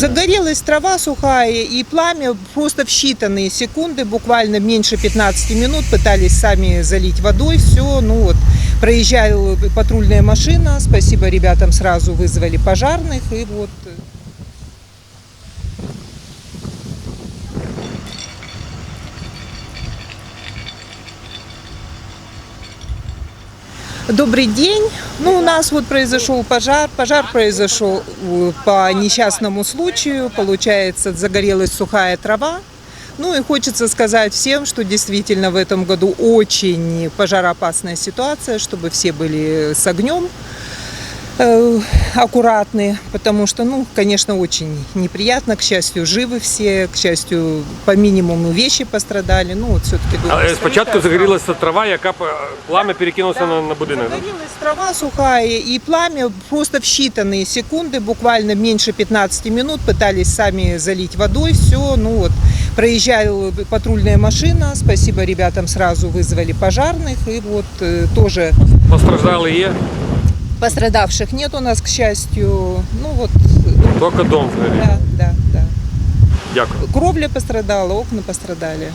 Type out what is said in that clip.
Загорелась трава сухая и пламя просто в считанные секунды, буквально меньше 15 минут пытались сами залить водой, все, ну вот, проезжала патрульная машина, спасибо ребятам сразу вызвали пожарных и вот Добрый день. Ну, у нас вот произошел пожар. Пожар произошел э, по несчастному случаю. Получается, загорелась сухая трава. Ну и хочется сказать всем, что действительно в этом году очень пожароопасная ситуация, чтобы все были с огнем э, аккуратны, потому что, ну, конечно, очень неприятно. К счастью, живы все, к счастью, по минимуму вещи пострадали. Ну, вот все-таки А, е, Спочатку загорілася трава, яка п- пламя перекинулося на, на будинок. да? Загорелась трава сухая, и пламя просто в считанные секунды, буквально меньше 15 минут, пытались сами залить водой, все, ну вот, проезжала патрульная машина, спасибо ребятам сразу вызвали пожарных, и вот э, тоже Постраждали є, пострадавших нет у нас, к счастью, ну вот, Только дом згорів. да, да, да. Дякую. Кровля пострадала, окна пострадали.